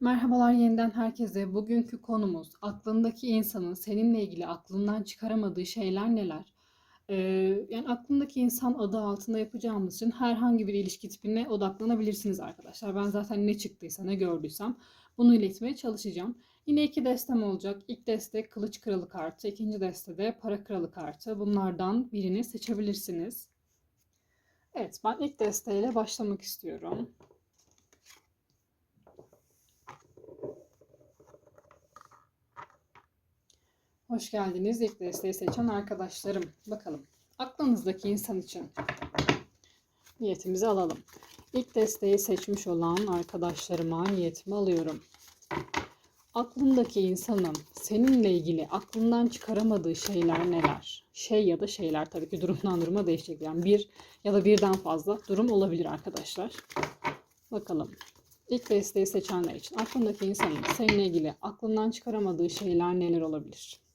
Merhabalar yeniden herkese. Bugünkü konumuz aklındaki insanın seninle ilgili aklından çıkaramadığı şeyler neler? Ee, yani aklındaki insan adı altında yapacağımız için herhangi bir ilişki tipine odaklanabilirsiniz arkadaşlar. Ben zaten ne çıktıysa ne gördüysem bunu iletmeye çalışacağım. Yine iki destem olacak. İlk deste kılıç kralı kartı, ikinci deste de para kralı kartı. Bunlardan birini seçebilirsiniz. Evet ben ilk desteyle başlamak istiyorum. Hoş geldiniz. İlk desteği seçen arkadaşlarım. Bakalım. Aklınızdaki insan için niyetimizi alalım. İlk desteği seçmiş olan arkadaşlarıma niyetimi alıyorum. Aklındaki insanın seninle ilgili aklından çıkaramadığı şeyler neler? Şey ya da şeyler tabii ki durumdan duruma değişecek. Yani bir ya da birden fazla durum olabilir arkadaşlar. Bakalım. İlk desteği seçenler için aklındaki insanın seninle ilgili aklından çıkaramadığı şeyler neler olabilir?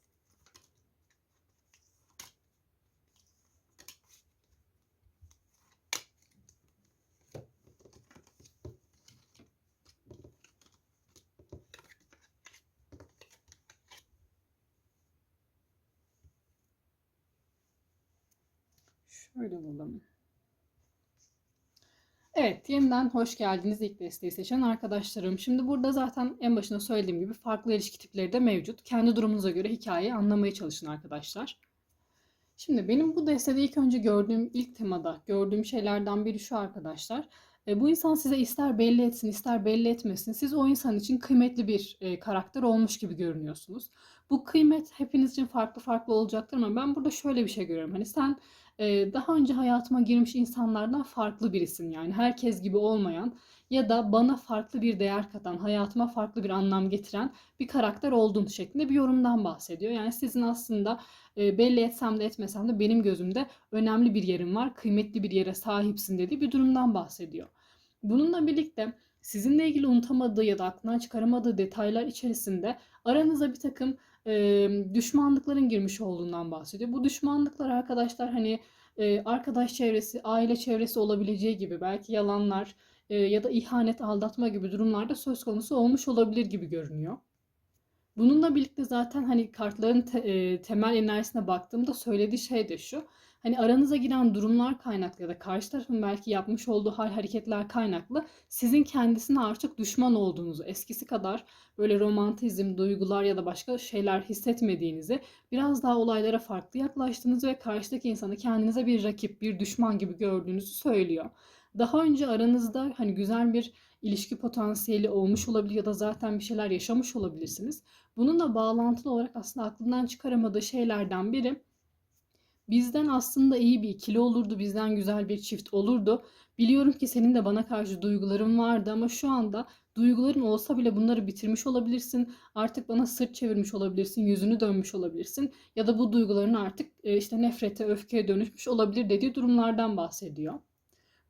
Şöyle bulalım. Evet, yeniden hoş geldiniz ilk desteği seçen arkadaşlarım. Şimdi burada zaten en başında söylediğim gibi farklı ilişki tipleri de mevcut. Kendi durumunuza göre hikayeyi anlamaya çalışın arkadaşlar. Şimdi benim bu destede ilk önce gördüğüm ilk temada gördüğüm şeylerden biri şu arkadaşlar. E, bu insan size ister belli etsin ister belli etmesin. Siz o insan için kıymetli bir e, karakter olmuş gibi görünüyorsunuz. Bu kıymet hepiniz için farklı farklı olacaktır ama ben burada şöyle bir şey görüyorum. Hani sen e, daha önce hayatıma girmiş insanlardan farklı birisin yani herkes gibi olmayan ya da bana farklı bir değer katan, hayatıma farklı bir anlam getiren bir karakter oldun şeklinde bir yorumdan bahsediyor. Yani sizin aslında e, belli etsem de etmesem de benim gözümde önemli bir yerim var, kıymetli bir yere sahipsin dediği bir durumdan bahsediyor. Bununla birlikte sizinle ilgili unutamadığı ya da aklından çıkaramadığı detaylar içerisinde aranıza bir takım e, düşmanlıkların girmiş olduğundan bahsediyor. Bu düşmanlıklar arkadaşlar hani e, arkadaş çevresi, aile çevresi olabileceği gibi belki yalanlar e, ya da ihanet, aldatma gibi durumlarda söz konusu olmuş olabilir gibi görünüyor. Bununla birlikte zaten hani kartların te, e, temel enerjisine baktığımda söylediği şey de şu. Hani aranıza giren durumlar kaynaklı ya da karşı tarafın belki yapmış olduğu hal hareketler kaynaklı sizin kendisine artık düşman olduğunuzu, eskisi kadar böyle romantizm, duygular ya da başka şeyler hissetmediğinizi, biraz daha olaylara farklı yaklaştığınızı ve karşıdaki insanı kendinize bir rakip, bir düşman gibi gördüğünüzü söylüyor. Daha önce aranızda hani güzel bir ilişki potansiyeli olmuş olabilir ya da zaten bir şeyler yaşamış olabilirsiniz. Bununla bağlantılı olarak aslında aklından çıkaramadığı şeylerden biri bizden aslında iyi bir ikili olurdu, bizden güzel bir çift olurdu. Biliyorum ki senin de bana karşı duyguların vardı ama şu anda duyguların olsa bile bunları bitirmiş olabilirsin. Artık bana sırt çevirmiş olabilirsin, yüzünü dönmüş olabilirsin ya da bu duyguların artık e, işte nefrete, öfkeye dönüşmüş olabilir dediği durumlardan bahsediyor.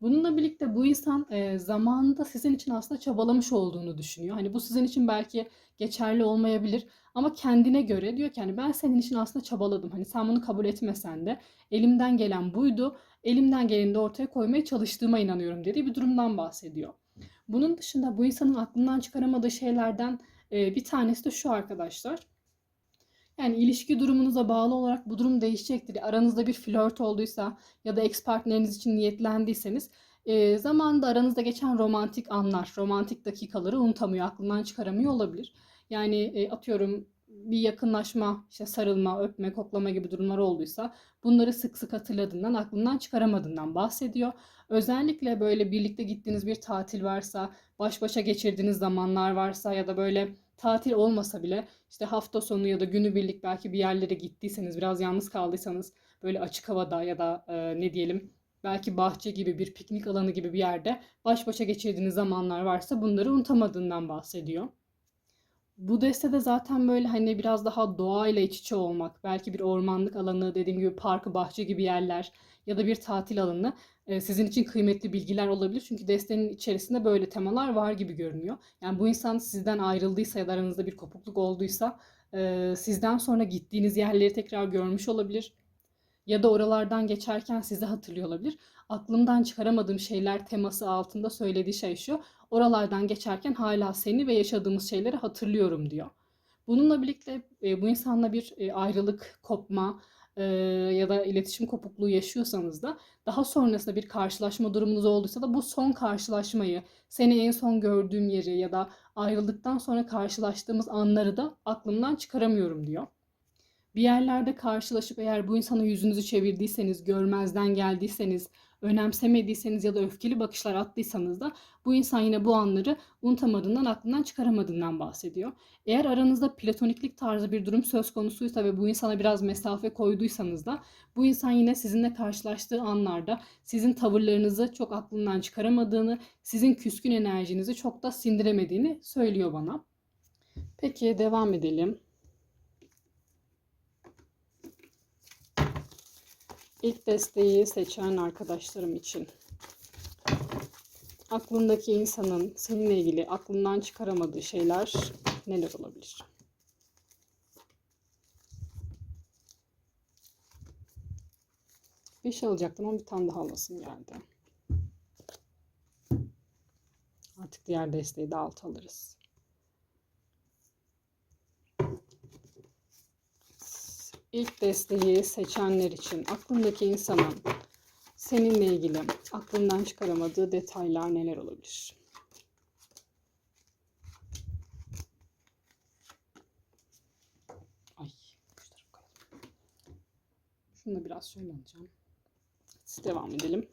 Bununla birlikte bu insan e, zamanında sizin için aslında çabalamış olduğunu düşünüyor. Hani bu sizin için belki geçerli olmayabilir ama kendine göre diyor ki hani ben senin için aslında çabaladım. Hani sen bunu kabul etmesen de elimden gelen buydu. Elimden geleni de ortaya koymaya çalıştığıma inanıyorum dediği bir durumdan bahsediyor. Bunun dışında bu insanın aklından çıkaramadığı şeylerden e, bir tanesi de şu arkadaşlar. Yani ilişki durumunuza bağlı olarak bu durum değişecektir. Aranızda bir flört olduysa ya da ex partneriniz için niyetlendiyseniz e, zamanında aranızda geçen romantik anlar, romantik dakikaları unutamıyor, aklından çıkaramıyor olabilir. Yani e, atıyorum bir yakınlaşma, işte sarılma, öpme, koklama gibi durumlar olduysa bunları sık sık hatırladığından, aklından çıkaramadığından bahsediyor. Özellikle böyle birlikte gittiğiniz bir tatil varsa, baş başa geçirdiğiniz zamanlar varsa ya da böyle tatil olmasa bile işte hafta sonu ya da günübirlik belki bir yerlere gittiyseniz, biraz yalnız kaldıysanız böyle açık havada ya da e, ne diyelim belki bahçe gibi bir piknik alanı gibi bir yerde baş başa geçirdiğiniz zamanlar varsa bunları unutamadığından bahsediyor. Bu destede zaten böyle hani biraz daha doğayla iç içe olmak, belki bir ormanlık alanı, dediğim gibi parkı, bahçe gibi yerler ya da bir tatil alanı e, sizin için kıymetli bilgiler olabilir. Çünkü destenin içerisinde böyle temalar var gibi görünüyor. Yani bu insan sizden ayrıldıysa ya da aranızda bir kopukluk olduysa e, sizden sonra gittiğiniz yerleri tekrar görmüş olabilir. Ya da oralardan geçerken sizi hatırlıyor olabilir. aklımdan çıkaramadığım şeyler teması altında söylediği şey şu. Oralardan geçerken hala seni ve yaşadığımız şeyleri hatırlıyorum diyor. Bununla birlikte e, bu insanla bir e, ayrılık, kopma e, ya da iletişim kopukluğu yaşıyorsanız da daha sonrasında bir karşılaşma durumunuz olduysa da bu son karşılaşmayı, seni en son gördüğüm yeri ya da ayrıldıktan sonra karşılaştığımız anları da aklımdan çıkaramıyorum diyor. Bir yerlerde karşılaşıp eğer bu insana yüzünüzü çevirdiyseniz, görmezden geldiyseniz, önemsemediyseniz ya da öfkeli bakışlar attıysanız da bu insan yine bu anları unutamadığından, aklından çıkaramadığından bahsediyor. Eğer aranızda platoniklik tarzı bir durum söz konusuysa ve bu insana biraz mesafe koyduysanız da bu insan yine sizinle karşılaştığı anlarda sizin tavırlarınızı çok aklından çıkaramadığını, sizin küskün enerjinizi çok da sindiremediğini söylüyor bana. Peki devam edelim. İlk desteği seçen arkadaşlarım için aklındaki insanın seninle ilgili aklından çıkaramadığı şeyler neler olabilir? Bir şey alacaktım ama bir tane daha alasım geldi. Artık diğer desteği de alt alırız. İlk desteği seçenler için aklındaki insanın seninle ilgili aklından çıkaramadığı detaylar neler olabilir? Ay, Şunu da biraz şöyle alacağım. Devam edelim.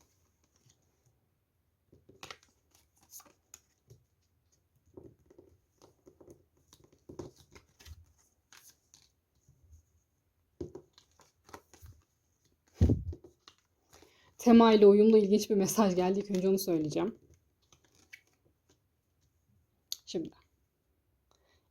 Tema ile uyumlu ilginç bir mesaj geldi. İlk önce onu söyleyeceğim. Şimdi.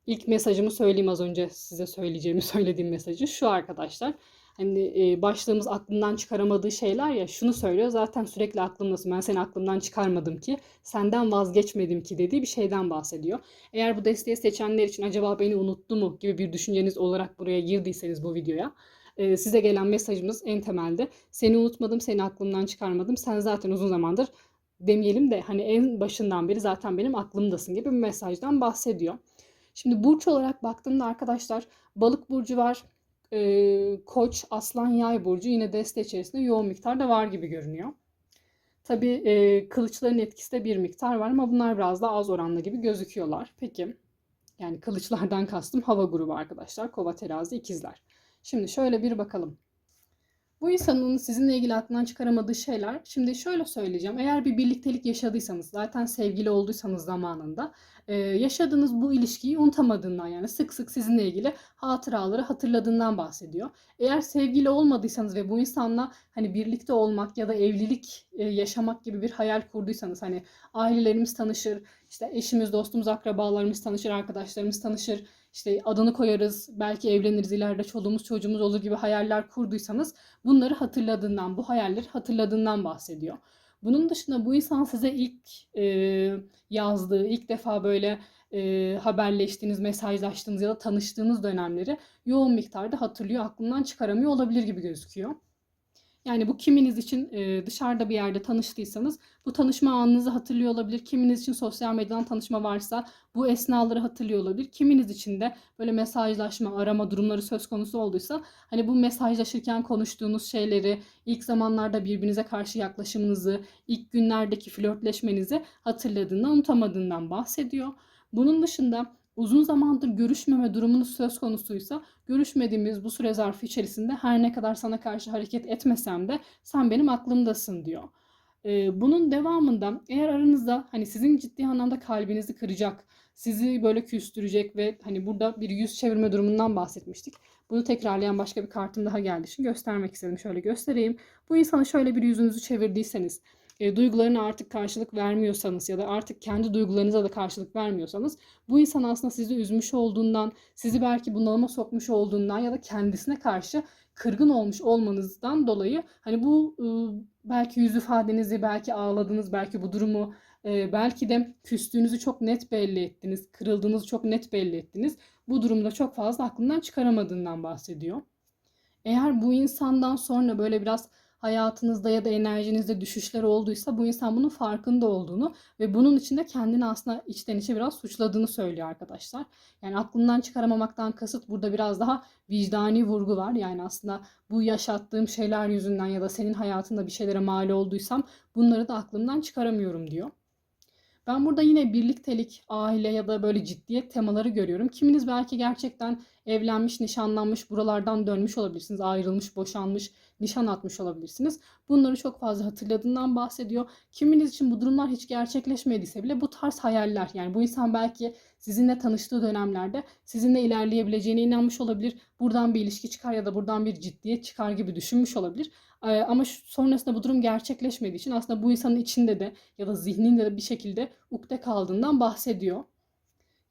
İlk mesajımı söyleyeyim az önce size söyleyeceğimi söylediğim mesajı. Şu arkadaşlar. Hani e, başlığımız aklından çıkaramadığı şeyler ya şunu söylüyor. Zaten sürekli aklımdasın. Ben seni aklımdan çıkarmadım ki. Senden vazgeçmedim ki dediği bir şeyden bahsediyor. Eğer bu desteği seçenler için acaba beni unuttu mu gibi bir düşünceniz olarak buraya girdiyseniz bu videoya e, size gelen mesajımız en temelde seni unutmadım, seni aklımdan çıkarmadım. Sen zaten uzun zamandır demeyelim de hani en başından beri zaten benim aklımdasın gibi bir mesajdan bahsediyor. Şimdi burç olarak baktığımda arkadaşlar balık burcu var, e, koç, aslan, yay burcu yine deste içerisinde yoğun miktarda var gibi görünüyor. Tabii e, kılıçların etkisi de bir miktar var ama bunlar biraz daha az oranlı gibi gözüküyorlar. Peki yani kılıçlardan kastım hava grubu arkadaşlar. Kova, terazi, ikizler. Şimdi şöyle bir bakalım. Bu insanın sizinle ilgili aklından çıkaramadığı şeyler. Şimdi şöyle söyleyeceğim. Eğer bir birliktelik yaşadıysanız, zaten sevgili olduysanız zamanında e, yaşadığınız bu ilişkiyi unutamadığından yani sık sık sizinle ilgili hatıraları hatırladığından bahsediyor. Eğer sevgili olmadıysanız ve bu insanla hani birlikte olmak ya da evlilik e, yaşamak gibi bir hayal kurduysanız hani ailelerimiz tanışır, işte eşimiz, dostumuz, akrabalarımız tanışır, arkadaşlarımız tanışır, işte adını koyarız, belki evleniriz, ileride çoluğumuz çocuğumuz olur gibi hayaller kurduysanız bunları hatırladığından, bu hayalleri hatırladığından bahsediyor. Bunun dışında bu insan size ilk e, yazdığı, ilk defa böyle e, haberleştiğiniz, mesajlaştığınız ya da tanıştığınız dönemleri yoğun miktarda hatırlıyor, aklından çıkaramıyor olabilir gibi gözüküyor. Yani bu kiminiz için e, dışarıda bir yerde tanıştıysanız bu tanışma anınızı hatırlıyor olabilir. Kiminiz için sosyal medyadan tanışma varsa bu esnaları hatırlıyor olabilir. Kiminiz için de böyle mesajlaşma, arama durumları söz konusu olduysa hani bu mesajlaşırken konuştuğunuz şeyleri, ilk zamanlarda birbirinize karşı yaklaşımınızı, ilk günlerdeki flörtleşmenizi hatırladığından, unutamadığından bahsediyor. Bunun dışında uzun zamandır görüşmeme durumunuz söz konusuysa görüşmediğimiz bu süre zarfı içerisinde her ne kadar sana karşı hareket etmesem de sen benim aklımdasın diyor. Ee, bunun devamında eğer aranızda hani sizin ciddi anlamda kalbinizi kıracak, sizi böyle küstürecek ve hani burada bir yüz çevirme durumundan bahsetmiştik. Bunu tekrarlayan başka bir kartım daha geldi için göstermek istedim. Şöyle göstereyim. Bu insanı şöyle bir yüzünüzü çevirdiyseniz e, duygularına artık karşılık vermiyorsanız ya da artık kendi duygularınıza da karşılık vermiyorsanız bu insan aslında sizi üzmüş olduğundan, sizi belki bunalıma sokmuş olduğundan ya da kendisine karşı kırgın olmuş olmanızdan dolayı hani bu e, belki yüz ifadenizi, belki ağladınız, belki bu durumu e, belki de küstüğünüzü çok net belli ettiniz, kırıldığınızı çok net belli ettiniz. Bu durumda çok fazla aklından çıkaramadığından bahsediyor. Eğer bu insandan sonra böyle biraz hayatınızda ya da enerjinizde düşüşler olduysa bu insan bunun farkında olduğunu ve bunun için de kendini aslında içten içe biraz suçladığını söylüyor arkadaşlar. Yani aklından çıkaramamaktan kasıt burada biraz daha vicdani vurgu var. Yani aslında bu yaşattığım şeyler yüzünden ya da senin hayatında bir şeylere mal olduysam bunları da aklımdan çıkaramıyorum diyor. Ben burada yine birliktelik, aile ya da böyle ciddiyet temaları görüyorum. Kiminiz belki gerçekten evlenmiş, nişanlanmış, buralardan dönmüş olabilirsiniz. Ayrılmış, boşanmış, nişan atmış olabilirsiniz. Bunları çok fazla hatırladığından bahsediyor. Kiminiz için bu durumlar hiç gerçekleşmediyse bile bu tarz hayaller. Yani bu insan belki sizinle tanıştığı dönemlerde sizinle ilerleyebileceğine inanmış olabilir. Buradan bir ilişki çıkar ya da buradan bir ciddiyet çıkar gibi düşünmüş olabilir. Ee, ama sonrasında bu durum gerçekleşmediği için aslında bu insanın içinde de ya da zihninde de bir şekilde ukde kaldığından bahsediyor.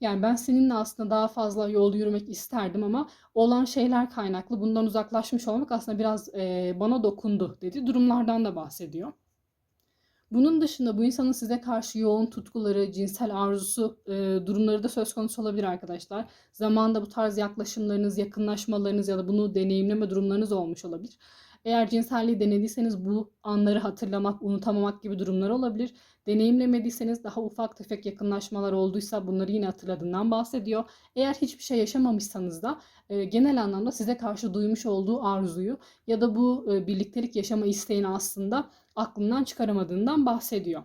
Yani ben seninle aslında daha fazla yol yürümek isterdim ama olan şeyler kaynaklı bundan uzaklaşmış olmak aslında biraz e, bana dokundu dedi. Durumlardan da bahsediyor. Bunun dışında bu insanın size karşı yoğun tutkuları, cinsel arzusu e, durumları da söz konusu olabilir arkadaşlar. Zamanında bu tarz yaklaşımlarınız, yakınlaşmalarınız ya da bunu deneyimleme durumlarınız olmuş olabilir. Eğer cinselliği denediyseniz bu anları hatırlamak, unutamamak gibi durumlar olabilir. Deneyimlemediyseniz daha ufak tefek yakınlaşmalar olduysa bunları yine hatırladığından bahsediyor. Eğer hiçbir şey yaşamamışsanız da e, genel anlamda size karşı duymuş olduğu arzuyu ya da bu e, birliktelik yaşama isteğini aslında aklından çıkaramadığından bahsediyor.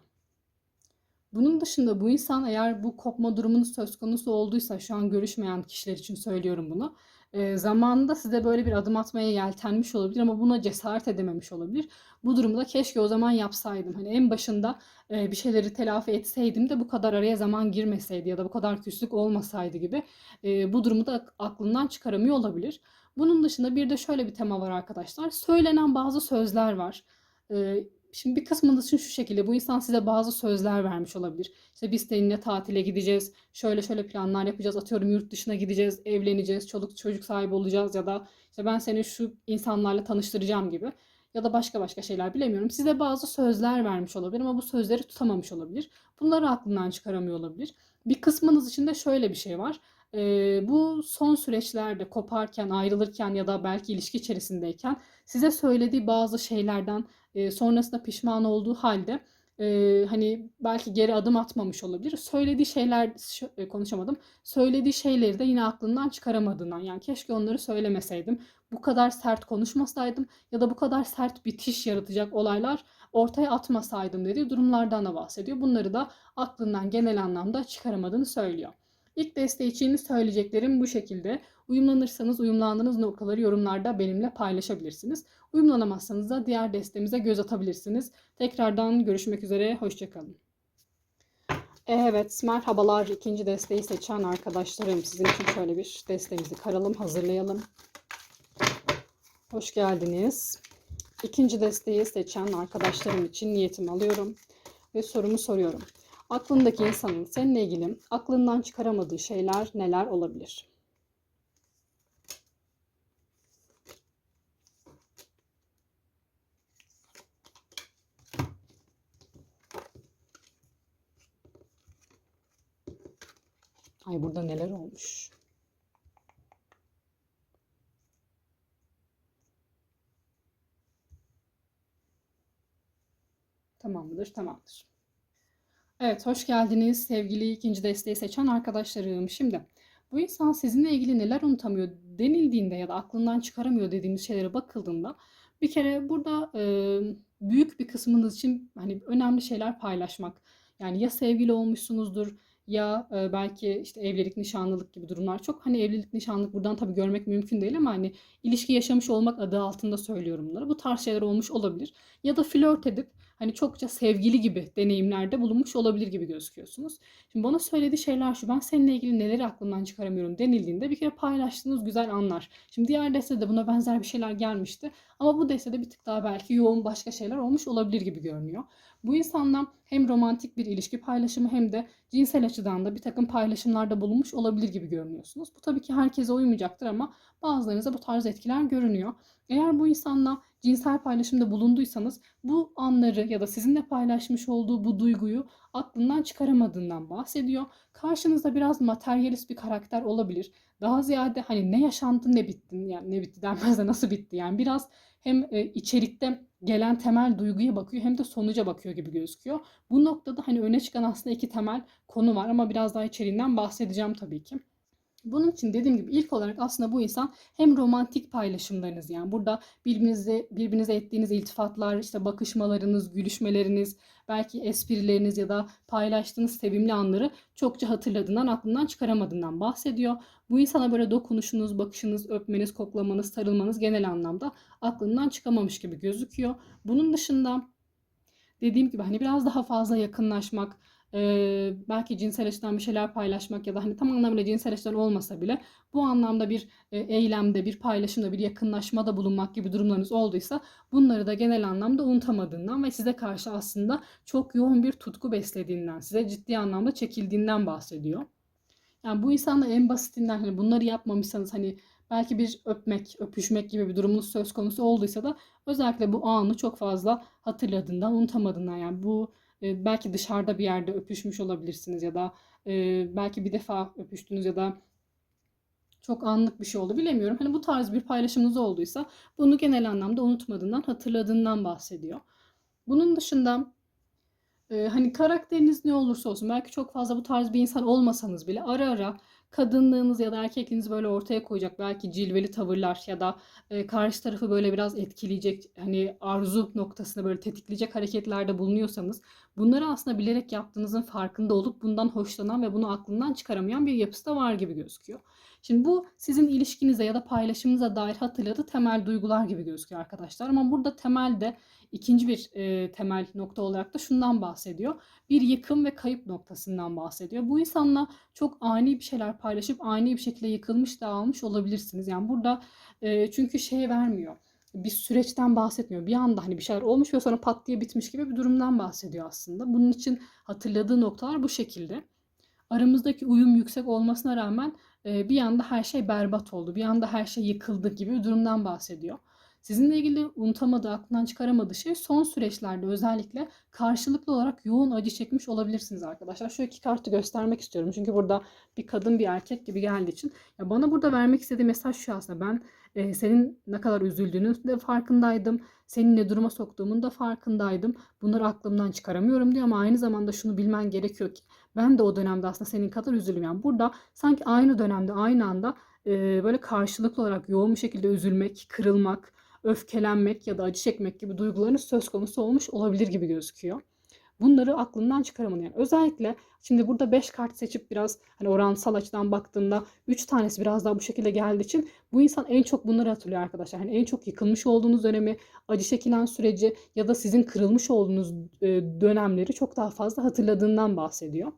Bunun dışında bu insan eğer bu kopma durumunun söz konusu olduysa şu an görüşmeyen kişiler için söylüyorum bunu e, zamanında size böyle bir adım atmaya yeltenmiş olabilir ama buna cesaret edememiş olabilir. Bu durumda keşke o zaman yapsaydım. Hani en başında e, bir şeyleri telafi etseydim de bu kadar araya zaman girmeseydi ya da bu kadar küslük olmasaydı gibi e, bu durumu da aklından çıkaramıyor olabilir. Bunun dışında bir de şöyle bir tema var arkadaşlar. Söylenen bazı sözler var. E, Şimdi bir kısmında için şu şekilde bu insan size bazı sözler vermiş olabilir. İşte biz seninle tatile gideceğiz, şöyle şöyle planlar yapacağız, atıyorum yurt dışına gideceğiz, evleneceğiz, çoluk çocuk sahibi olacağız ya da işte ben seni şu insanlarla tanıştıracağım gibi ya da başka başka şeyler bilemiyorum. Size bazı sözler vermiş olabilir ama bu sözleri tutamamış olabilir. Bunları aklından çıkaramıyor olabilir. Bir kısmınız için de şöyle bir şey var. Ee, bu son süreçlerde koparken, ayrılırken ya da belki ilişki içerisindeyken size söylediği bazı şeylerden e, sonrasında pişman olduğu halde e, hani belki geri adım atmamış olabilir. Söylediği şeyler e, konuşamadım. Söylediği şeyleri de yine aklından çıkaramadığından yani keşke onları söylemeseydim. Bu kadar sert konuşmasaydım ya da bu kadar sert bitiş yaratacak olaylar ortaya atmasaydım dediği durumlardan da bahsediyor. Bunları da aklından genel anlamda çıkaramadığını söylüyor. İlk desteği için söyleyeceklerim bu şekilde. Uyumlanırsanız uyumlandığınız noktaları yorumlarda benimle paylaşabilirsiniz. Uyumlanamazsanız da diğer destemize göz atabilirsiniz. Tekrardan görüşmek üzere. Hoşçakalın. Evet, merhabalar. İkinci desteği seçen arkadaşlarım. Sizin için şöyle bir desteğimizi karalım, hazırlayalım. Hoş geldiniz. İkinci desteği seçen arkadaşlarım için niyetimi alıyorum ve sorumu soruyorum. Aklındaki insanın seninle ilgili aklından çıkaramadığı şeyler neler olabilir? Ay burada neler olmuş? Tamamdır, tamamdır. Evet, hoş geldiniz sevgili ikinci desteği seçen arkadaşlarım. Şimdi bu insan sizinle ilgili neler unutamıyor denildiğinde ya da aklından çıkaramıyor dediğimiz şeylere bakıldığında bir kere burada e, büyük bir kısmınız için hani önemli şeyler paylaşmak. Yani ya sevgili olmuşsunuzdur ya e, belki işte evlilik, nişanlılık gibi durumlar. Çok hani evlilik, nişanlılık buradan tabii görmek mümkün değil ama hani ilişki yaşamış olmak adı altında söylüyorum bunları. Bu tarz şeyler olmuş olabilir. Ya da flört edip hani çokça sevgili gibi deneyimlerde bulunmuş olabilir gibi gözüküyorsunuz. Şimdi bana söylediği şeyler şu. Ben seninle ilgili neleri aklımdan çıkaramıyorum denildiğinde bir kere paylaştığınız güzel anlar. Şimdi diğer destede buna benzer bir şeyler gelmişti. Ama bu destede bir tık daha belki yoğun başka şeyler olmuş olabilir gibi görünüyor. Bu insanla hem romantik bir ilişki paylaşımı hem de cinsel açıdan da bir takım paylaşımlarda bulunmuş olabilir gibi görünüyorsunuz. Bu tabii ki herkese uymayacaktır ama bazılarınıza bu tarz etkiler görünüyor. Eğer bu insanla cinsel paylaşımda bulunduysanız bu anları ya da sizinle paylaşmış olduğu bu duyguyu aklından çıkaramadığından bahsediyor. Karşınızda biraz materyalist bir karakter olabilir. Daha ziyade hani ne yaşandı ne bitti yani ne bitti denmez de nasıl bitti yani biraz hem e, içerikte gelen temel duyguya bakıyor hem de sonuca bakıyor gibi gözüküyor. Bu noktada hani öne çıkan aslında iki temel konu var ama biraz daha içeriğinden bahsedeceğim tabii ki. Bunun için dediğim gibi ilk olarak aslında bu insan hem romantik paylaşımlarınız yani burada birbirinize birbirinize ettiğiniz iltifatlar, işte bakışmalarınız, gülüşmeleriniz, belki esprileriniz ya da paylaştığınız sevimli anları çokça hatırladığından, aklından çıkaramadığından bahsediyor. Bu insana böyle dokunuşunuz, bakışınız, öpmeniz, koklamanız, sarılmanız genel anlamda aklından çıkamamış gibi gözüküyor. Bunun dışında dediğim gibi hani biraz daha fazla yakınlaşmak, e, belki cinsel açıdan bir şeyler paylaşmak ya da hani tam anlamıyla cinsel açıdan olmasa bile bu anlamda bir e, eylemde, bir paylaşımda, bir yakınlaşmada bulunmak gibi durumlarınız olduysa bunları da genel anlamda unutamadığından ve size karşı aslında çok yoğun bir tutku beslediğinden, size ciddi anlamda çekildiğinden bahsediyor. Yani bu insanla en basitinden hani bunları yapmamışsanız hani belki bir öpmek, öpüşmek gibi bir durumunuz söz konusu olduysa da özellikle bu anı çok fazla hatırladığından, unutamadığından yani bu e, belki dışarıda bir yerde öpüşmüş olabilirsiniz ya da e, belki bir defa öpüştünüz ya da çok anlık bir şey oldu bilemiyorum. Hani bu tarz bir paylaşımınız olduysa bunu genel anlamda unutmadığından, hatırladığından bahsediyor. Bunun dışında e, hani karakteriniz ne olursa olsun belki çok fazla bu tarz bir insan olmasanız bile ara ara kadınlığınız ya da erkekliğinizi böyle ortaya koyacak belki cilveli tavırlar ya da e, karşı tarafı böyle biraz etkileyecek hani arzu noktasını böyle tetikleyecek hareketlerde bulunuyorsanız bunları aslında bilerek yaptığınızın farkında olup bundan hoşlanan ve bunu aklından çıkaramayan bir yapısı da var gibi gözüküyor. Şimdi bu sizin ilişkinize ya da paylaşımınıza dair hatırladığı temel duygular gibi gözüküyor arkadaşlar. Ama burada temelde ikinci bir e, temel nokta olarak da şundan bahsediyor. Bir yıkım ve kayıp noktasından bahsediyor. Bu insanla çok ani bir şeyler paylaşıp ani bir şekilde yıkılmış dağılmış olabilirsiniz. Yani burada e, çünkü şey vermiyor bir süreçten bahsetmiyor. Bir anda hani bir şeyler olmuş ve sonra pat diye bitmiş gibi bir durumdan bahsediyor aslında. Bunun için hatırladığı noktalar bu şekilde. Aramızdaki uyum yüksek olmasına rağmen bir anda her şey berbat oldu. Bir anda her şey yıkıldı gibi bir durumdan bahsediyor. Sizinle ilgili unutamadığı, aklından çıkaramadığı şey son süreçlerde özellikle karşılıklı olarak yoğun acı çekmiş olabilirsiniz arkadaşlar. Şu iki kartı göstermek istiyorum. Çünkü burada bir kadın bir erkek gibi geldiği için. Ya bana burada vermek istediği mesaj şu aslında. Ben e, senin ne kadar üzüldüğünün de farkındaydım. Senin ne duruma soktuğumun da farkındaydım. Bunları aklımdan çıkaramıyorum diyor ama aynı zamanda şunu bilmen gerekiyor ki ben de o dönemde aslında senin kadar üzüldüm. Yani burada sanki aynı dönemde aynı anda e, böyle karşılıklı olarak yoğun bir şekilde üzülmek, kırılmak, öfkelenmek ya da acı çekmek gibi duygularınız söz konusu olmuş olabilir gibi gözüküyor. Bunları aklından çıkaramadı. Yani özellikle şimdi burada 5 kart seçip biraz hani oransal açıdan baktığımda 3 tanesi biraz daha bu şekilde geldiği için bu insan en çok bunları hatırlıyor arkadaşlar. Hani en çok yıkılmış olduğunuz dönemi, acı çekilen süreci ya da sizin kırılmış olduğunuz dönemleri çok daha fazla hatırladığından bahsediyor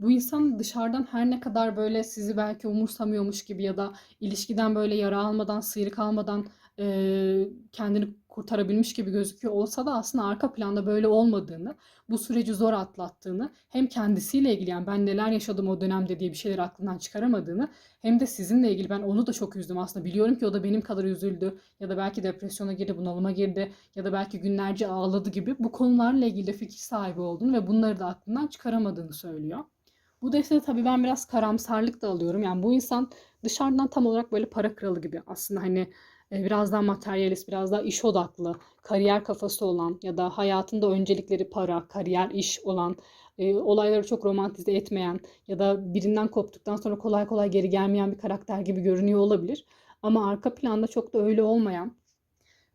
bu insan dışarıdan her ne kadar böyle sizi belki umursamıyormuş gibi ya da ilişkiden böyle yara almadan, sıyrık almadan e, kendini kurtarabilmiş gibi gözüküyor olsa da aslında arka planda böyle olmadığını, bu süreci zor atlattığını, hem kendisiyle ilgili yani ben neler yaşadım o dönemde diye bir şeyler aklından çıkaramadığını, hem de sizinle ilgili ben onu da çok üzdüm aslında. Biliyorum ki o da benim kadar üzüldü ya da belki depresyona girdi, bunalıma girdi ya da belki günlerce ağladı gibi bu konularla ilgili de fikir sahibi olduğunu ve bunları da aklından çıkaramadığını söylüyor. Bu destede tabii ben biraz karamsarlık da alıyorum. Yani bu insan dışarıdan tam olarak böyle para kralı gibi. Aslında hani biraz daha materyalist, biraz daha iş odaklı, kariyer kafası olan ya da hayatında öncelikleri para, kariyer, iş olan, e, olayları çok romantize etmeyen ya da birinden koptuktan sonra kolay kolay geri gelmeyen bir karakter gibi görünüyor olabilir. Ama arka planda çok da öyle olmayan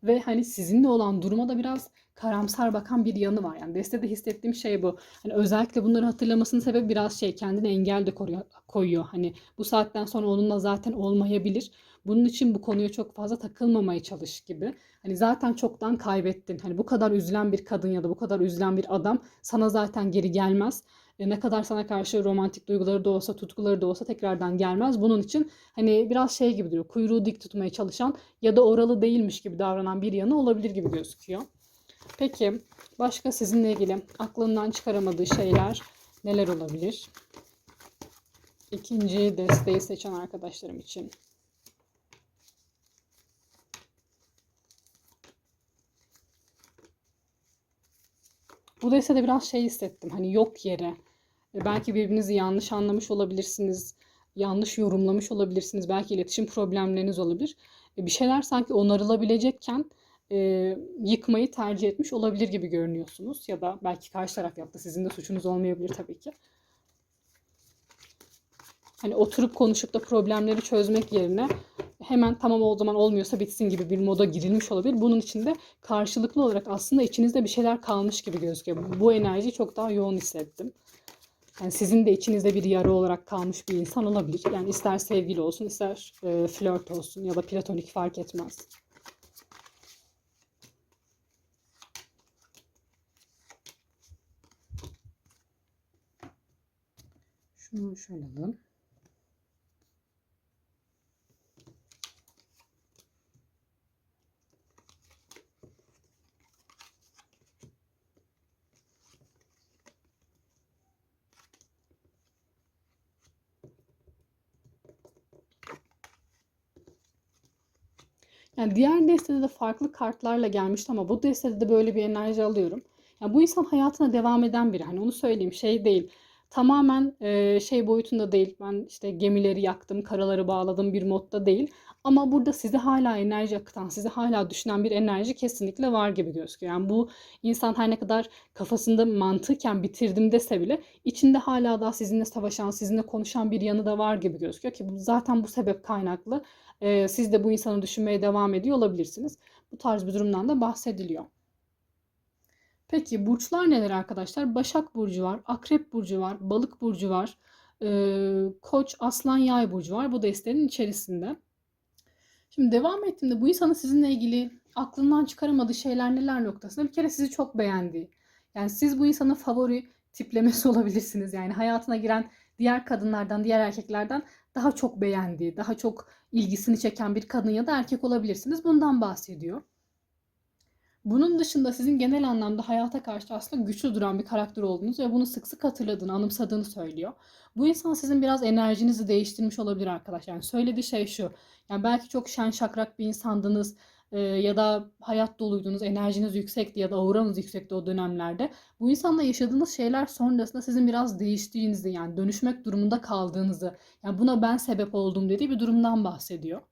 ve hani sizinle olan duruma da biraz karamsar bakan bir yanı var. Yani destede hissettiğim şey bu. Hani özellikle bunları hatırlamasının sebebi biraz şey kendine engel de koruyor, koyuyor. Hani bu saatten sonra onunla zaten olmayabilir. Bunun için bu konuya çok fazla takılmamaya çalış gibi. Hani zaten çoktan kaybettin. Hani bu kadar üzülen bir kadın ya da bu kadar üzülen bir adam sana zaten geri gelmez. E ne kadar sana karşı romantik duyguları da olsa, tutkuları da olsa tekrardan gelmez. Bunun için hani biraz şey gibi duruyor. Kuyruğu dik tutmaya çalışan ya da oralı değilmiş gibi davranan bir yanı olabilir gibi gözüküyor. Peki başka sizinle ilgili aklından çıkaramadığı şeyler neler olabilir? İkinci desteği seçen arkadaşlarım için. Bu destede biraz şey hissettim. Hani yok yere. E, belki birbirinizi yanlış anlamış olabilirsiniz. Yanlış yorumlamış olabilirsiniz. Belki iletişim problemleriniz olabilir. E, bir şeyler sanki onarılabilecekken e, yıkmayı tercih etmiş olabilir gibi görünüyorsunuz. Ya da belki karşı taraf yaptı. Sizin de suçunuz olmayabilir tabii ki. Hani oturup konuşup da problemleri çözmek yerine hemen tamam o zaman olmuyorsa bitsin gibi bir moda girilmiş olabilir. Bunun için de karşılıklı olarak aslında içinizde bir şeyler kalmış gibi gözüküyor. Bu enerjiyi çok daha yoğun hissettim. Yani sizin de içinizde bir yara olarak kalmış bir insan olabilir. Yani ister sevgili olsun, ister e, flört olsun ya da platonik fark etmez. Şunu şöyle alalım. Diğer destede de farklı kartlarla gelmişti ama bu destede de böyle bir enerji alıyorum. Yani bu insan hayatına devam eden biri. Hani onu söyleyeyim şey değil. Tamamen e, şey boyutunda değil. Ben işte gemileri yaktım, karaları bağladım bir modda değil. Ama burada size hala enerji akıtan, sizi hala düşünen bir enerji kesinlikle var gibi gözüküyor. Yani bu insan her ne kadar kafasında mantıken bitirdim dese bile içinde hala daha sizinle savaşan, sizinle konuşan bir yanı da var gibi gözüküyor ki zaten bu sebep kaynaklı e, siz de bu insanı düşünmeye devam ediyor olabilirsiniz. Bu tarz bir durumdan da bahsediliyor. Peki burçlar neler arkadaşlar? Başak Burcu var, Akrep Burcu var, Balık Burcu var, e, Koç, Aslan, Yay Burcu var. Bu destenin içerisinde. Şimdi devam ettiğimde bu insanın sizinle ilgili aklından çıkaramadığı şeyler neler noktasında bir kere sizi çok beğendiği. Yani siz bu insanın favori tiplemesi olabilirsiniz. Yani hayatına giren diğer kadınlardan, diğer erkeklerden daha çok beğendiği, daha çok ilgisini çeken bir kadın ya da erkek olabilirsiniz. Bundan bahsediyor. Bunun dışında sizin genel anlamda hayata karşı aslında güçlü duran bir karakter olduğunuz ve bunu sık sık hatırladığını, anımsadığını söylüyor. Bu insan sizin biraz enerjinizi değiştirmiş olabilir arkadaşlar. Yani söylediği şey şu. Yani belki çok şen şakrak bir insandınız e, ya da hayat doluydunuz, enerjiniz yüksekti ya da auranız yüksekti o dönemlerde. Bu insanla yaşadığınız şeyler sonrasında sizin biraz değiştiğinizi yani dönüşmek durumunda kaldığınızı, yani buna ben sebep oldum dediği bir durumdan bahsediyor.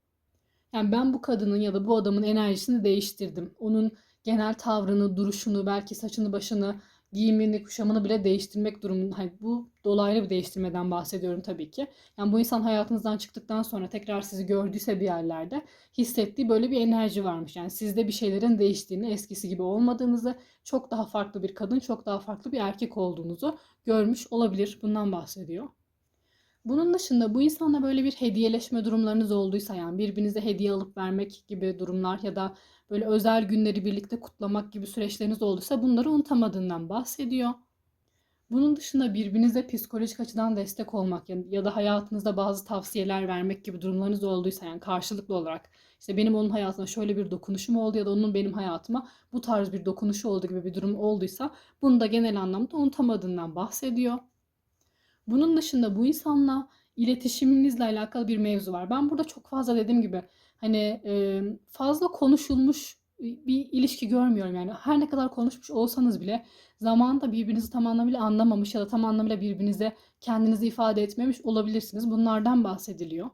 Yani ben bu kadının ya da bu adamın enerjisini değiştirdim. Onun genel tavrını, duruşunu, belki saçını, başını, giyimini, kuşamını bile değiştirmek durumunda. Hani bu dolaylı bir değiştirmeden bahsediyorum tabii ki. Yani bu insan hayatınızdan çıktıktan sonra tekrar sizi gördüyse bir yerlerde hissettiği böyle bir enerji varmış. Yani sizde bir şeylerin değiştiğini, eskisi gibi olmadığınızı, çok daha farklı bir kadın, çok daha farklı bir erkek olduğunuzu görmüş olabilir. Bundan bahsediyor. Bunun dışında bu insanla böyle bir hediyeleşme durumlarınız olduysa yani birbirinize hediye alıp vermek gibi durumlar ya da böyle özel günleri birlikte kutlamak gibi süreçleriniz olduysa bunları unutamadığından bahsediyor. Bunun dışında birbirinize psikolojik açıdan destek olmak ya da hayatınızda bazı tavsiyeler vermek gibi durumlarınız olduysa yani karşılıklı olarak işte benim onun hayatına şöyle bir dokunuşum oldu ya da onun benim hayatıma bu tarz bir dokunuşu oldu gibi bir durum olduysa bunu da genel anlamda unutamadığından bahsediyor. Bunun dışında bu insanla iletişiminizle alakalı bir mevzu var. Ben burada çok fazla dediğim gibi hani fazla konuşulmuş bir ilişki görmüyorum yani. Her ne kadar konuşmuş olsanız bile zamanında birbirinizi tam anlamıyla anlamamış ya da tam anlamıyla birbirinize kendinizi ifade etmemiş olabilirsiniz. Bunlardan bahsediliyor.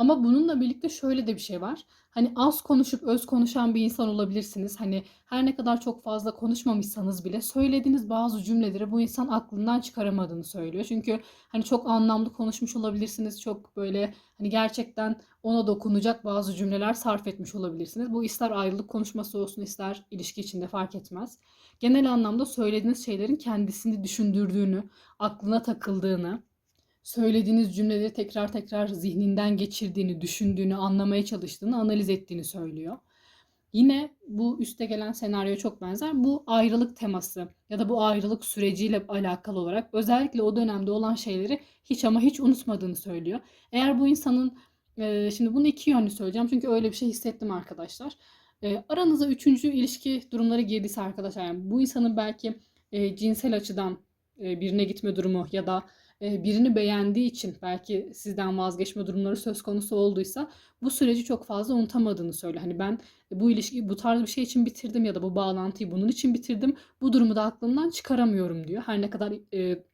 Ama bununla birlikte şöyle de bir şey var. Hani az konuşup öz konuşan bir insan olabilirsiniz. Hani her ne kadar çok fazla konuşmamışsanız bile söylediğiniz bazı cümleleri bu insan aklından çıkaramadığını söylüyor. Çünkü hani çok anlamlı konuşmuş olabilirsiniz. Çok böyle hani gerçekten ona dokunacak bazı cümleler sarf etmiş olabilirsiniz. Bu ister ayrılık konuşması olsun ister ilişki içinde fark etmez. Genel anlamda söylediğiniz şeylerin kendisini düşündürdüğünü, aklına takıldığını, söylediğiniz cümleleri tekrar tekrar zihninden geçirdiğini, düşündüğünü, anlamaya çalıştığını, analiz ettiğini söylüyor. Yine bu üste gelen senaryo çok benzer. Bu ayrılık teması ya da bu ayrılık süreciyle alakalı olarak özellikle o dönemde olan şeyleri hiç ama hiç unutmadığını söylüyor. Eğer bu insanın e, şimdi bunu iki yönlü söyleyeceğim çünkü öyle bir şey hissettim arkadaşlar. E, aranıza üçüncü ilişki durumları girdiyse arkadaşlar yani bu insanın belki e, cinsel açıdan birine gitme durumu ya da birini beğendiği için belki sizden vazgeçme durumları söz konusu olduysa bu süreci çok fazla unutamadığını söyle. Hani ben bu ilişki bu tarz bir şey için bitirdim ya da bu bağlantıyı bunun için bitirdim. Bu durumu da aklımdan çıkaramıyorum diyor. Her ne kadar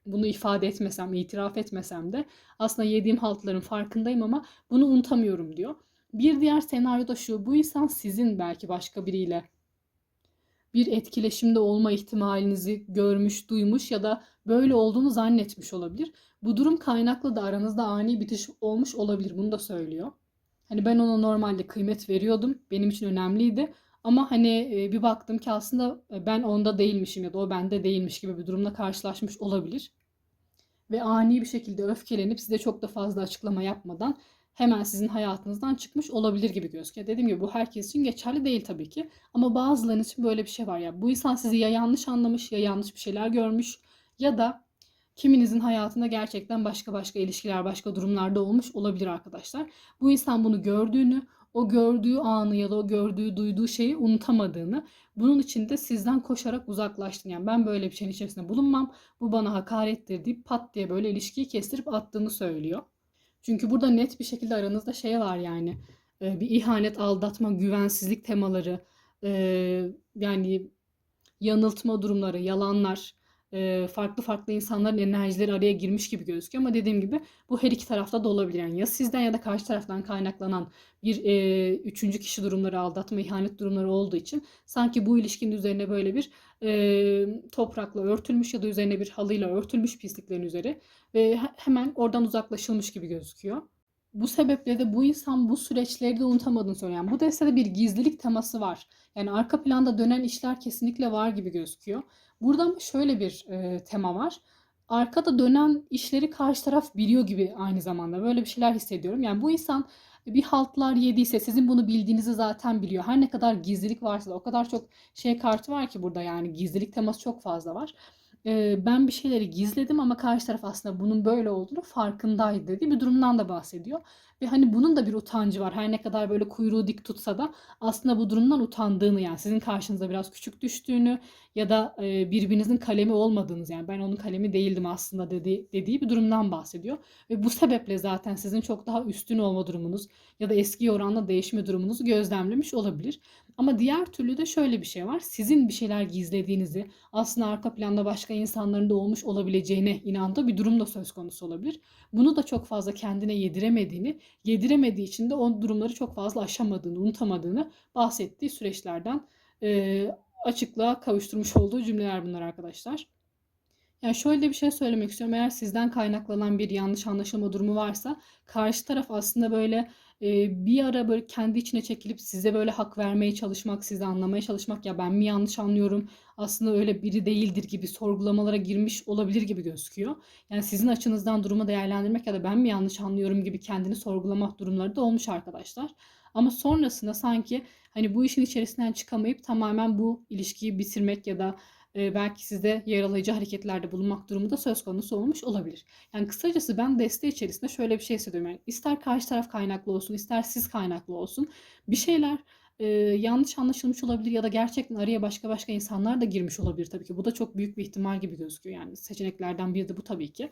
bunu ifade etmesem, itiraf etmesem de aslında yediğim haltların farkındayım ama bunu unutamıyorum diyor. Bir diğer senaryo da şu. Bu insan sizin belki başka biriyle bir etkileşimde olma ihtimalinizi görmüş, duymuş ya da böyle olduğunu zannetmiş olabilir. Bu durum kaynaklı da aranızda ani bitiş olmuş olabilir. Bunu da söylüyor. Hani ben ona normalde kıymet veriyordum. Benim için önemliydi. Ama hani e, bir baktım ki aslında e, ben onda değilmişim ya da o bende değilmiş gibi bir durumla karşılaşmış olabilir. Ve ani bir şekilde öfkelenip size çok da fazla açıklama yapmadan hemen sizin hayatınızdan çıkmış olabilir gibi gözüküyor. Dediğim gibi bu herkes için geçerli değil tabii ki. Ama bazılarınız için böyle bir şey var ya. Bu insan sizi ya yanlış anlamış ya yanlış bir şeyler görmüş ya da kiminizin hayatında gerçekten başka başka ilişkiler, başka durumlarda olmuş olabilir arkadaşlar. Bu insan bunu gördüğünü, o gördüğü anı ya da o gördüğü, duyduğu şeyi unutamadığını, bunun için de sizden koşarak uzaklaştığını, yani ben böyle bir şeyin içerisinde bulunmam, bu bana hakarettir deyip pat diye böyle ilişkiyi kestirip attığını söylüyor. Çünkü burada net bir şekilde aranızda şey var yani e, bir ihanet, aldatma, güvensizlik temaları, e, yani yanıltma durumları, yalanlar, farklı farklı insanların enerjileri araya girmiş gibi gözüküyor. Ama dediğim gibi bu her iki tarafta da olabilir. Yani ya sizden ya da karşı taraftan kaynaklanan bir e, üçüncü kişi durumları, aldatma, ihanet durumları olduğu için sanki bu ilişkinin üzerine böyle bir e, toprakla örtülmüş ya da üzerine bir halıyla örtülmüş pisliklerin üzeri ve hemen oradan uzaklaşılmış gibi gözüküyor. Bu sebeple de bu insan bu süreçleri de unutamadığını söylüyor. Yani bu destede bir gizlilik teması var. Yani arka planda dönen işler kesinlikle var gibi gözüküyor. Burada şöyle bir e, tema var. Arkada dönen işleri karşı taraf biliyor gibi aynı zamanda. Böyle bir şeyler hissediyorum. Yani bu insan bir haltlar yediyse sizin bunu bildiğinizi zaten biliyor. Her ne kadar gizlilik varsa da o kadar çok şey kartı var ki burada yani gizlilik teması çok fazla var. Ben bir şeyleri gizledim ama karşı taraf aslında bunun böyle olduğunu farkındaydı dediği bir durumdan da bahsediyor. Ve hani bunun da bir utancı var. Her ne kadar böyle kuyruğu dik tutsa da aslında bu durumdan utandığını yani sizin karşınıza biraz küçük düştüğünü ya da birbirinizin kalemi olmadığınız yani ben onun kalemi değildim aslında dedi, dediği bir durumdan bahsediyor. Ve bu sebeple zaten sizin çok daha üstün olma durumunuz ya da eski oranla değişme durumunuzu gözlemlemiş olabilir. Ama diğer türlü de şöyle bir şey var. Sizin bir şeyler gizlediğinizi, aslında arka planda başka insanların da olmuş olabileceğine inandığı bir durum da söz konusu olabilir. Bunu da çok fazla kendine yediremediğini, yediremediği için de o durumları çok fazla aşamadığını, unutamadığını bahsettiği süreçlerden e, açıklığa kavuşturmuş olduğu cümleler bunlar arkadaşlar. Yani şöyle bir şey söylemek istiyorum. Eğer sizden kaynaklanan bir yanlış anlaşılma durumu varsa karşı taraf aslında böyle e, bir ara böyle kendi içine çekilip size böyle hak vermeye çalışmak, sizi anlamaya çalışmak ya ben mi yanlış anlıyorum aslında öyle biri değildir gibi sorgulamalara girmiş olabilir gibi gözüküyor. Yani sizin açınızdan durumu değerlendirmek ya da ben mi yanlış anlıyorum gibi kendini sorgulamak durumları da olmuş arkadaşlar. Ama sonrasında sanki hani bu işin içerisinden çıkamayıp tamamen bu ilişkiyi bitirmek ya da e, belki size yaralayıcı hareketlerde bulunmak durumu da söz konusu olmuş olabilir. Yani kısacası ben desteği içerisinde şöyle bir şey hissediyorum. Yani ister karşı taraf kaynaklı olsun, ister siz kaynaklı olsun. Bir şeyler e, yanlış anlaşılmış olabilir ya da gerçekten araya başka başka insanlar da girmiş olabilir tabii ki. Bu da çok büyük bir ihtimal gibi gözüküyor. Yani seçeneklerden biri de bu tabii ki.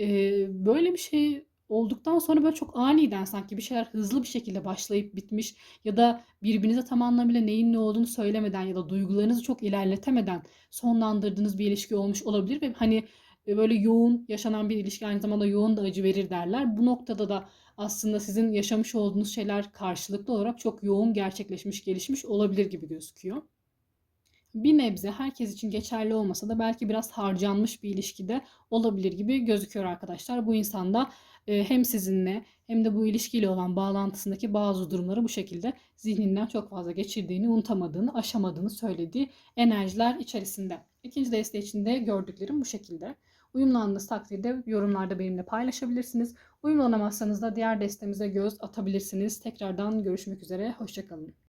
E, böyle bir şey olduktan sonra böyle çok aniden sanki bir şeyler hızlı bir şekilde başlayıp bitmiş ya da birbirinize tam anlamıyla neyin ne olduğunu söylemeden ya da duygularınızı çok ilerletemeden sonlandırdığınız bir ilişki olmuş olabilir ve hani e, böyle yoğun yaşanan bir ilişki aynı zamanda yoğun da acı verir derler. Bu noktada da aslında sizin yaşamış olduğunuz şeyler karşılıklı olarak çok yoğun gerçekleşmiş, gelişmiş olabilir gibi gözüküyor bir nebze herkes için geçerli olmasa da belki biraz harcanmış bir ilişkide olabilir gibi gözüküyor arkadaşlar. Bu insanda e, hem sizinle hem de bu ilişkiyle olan bağlantısındaki bazı durumları bu şekilde zihninden çok fazla geçirdiğini, unutamadığını, aşamadığını söylediği enerjiler içerisinde. İkinci deste içinde gördüklerim bu şekilde. Uyumlandığınız takdirde yorumlarda benimle paylaşabilirsiniz. Uyumlanamazsanız da diğer destemize göz atabilirsiniz. Tekrardan görüşmek üzere. Hoşçakalın.